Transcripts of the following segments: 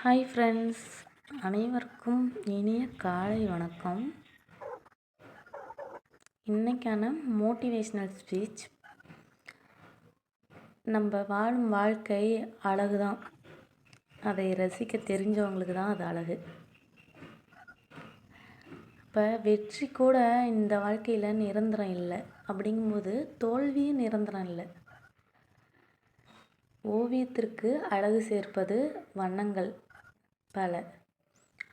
Hi friends அனைவருக்கும் இனிய காலை வணக்கம். இன்றைக்கான மோட்டிவேஷ்னல் ஸ்பீச் நம்ம வாழும் வாழ்க்கை அழகு தான் அதை ரசிக்க தெரிஞ்சவங்களுக்கு தான் அது அழகு. இப்போ வெற்றி கூட இந்த வாழ்க்கையில் நிரந்தரம் இல்லை. அப்படிங்கும்போது தோல்வியும் நிரந்தரம் இல்லை. ஓவியத்திற்கு அழகு சேர்ப்பது வண்ணங்கள். பல.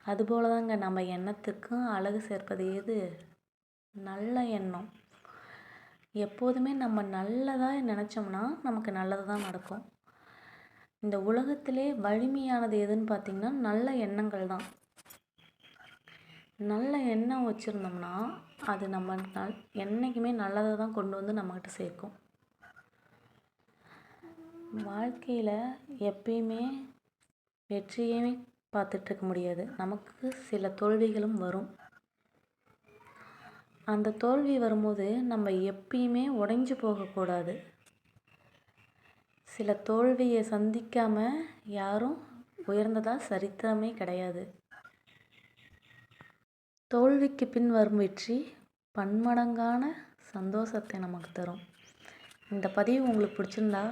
அதுபோல தாங்க நம்ம எண்ணத்துக்கும் அழகு சேர்ப்பது எது நல்ல எண்ணம். எப்போதுமே நம்ம நல்லதாக நினச்சோம்னா நமக்கு நல்லது தான் நடக்கும். இந்த உலகத்திலே வலிமையானது எதுன்னு பார்த்திங்கன்னா நல்ல எண்ணங்கள் தான் நல்ல எண்ணம் வச்சுருந்தோம்னா அது நம்ம நல் என்றைக்குமே நல்லதை தான் கொண்டு வந்து நம்மக்கிட்ட சேர்க்கும். வாழ்க்கையில் எப்பயுமே வெற்றியே பார்த்துட்ருக்க முடியாது. நமக்கு சில தோல்விகளும் வரும். அந்த தோல்வி வரும்போது நம்ம எப்பயுமே உடைஞ்சு போகக்கூடாது. சில தோல்வியை சந்திக்காமல் யாரும் உயர்ந்ததாக சரித்திரமே கிடையாது. தோல்விக்கு பின் வரும் வெற்றி பன்மடங்கான சந்தோஷத்தை நமக்கு தரும். இந்த பதிவு உங்களுக்கு பிடிச்சிருந்தா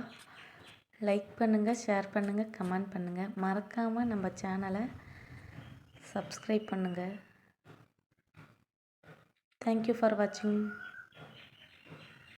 லைக் பண்ணுங்கள் ஷேர் பண்ணுங்கள் கமெண்ட் பண்ணுங்கள் மறக்காமல் நம்ம சேனலை சப்ஸ்கிரைப் பண்ணுங்கள் தேங்க்யூ ஃபார் வாட்சிங்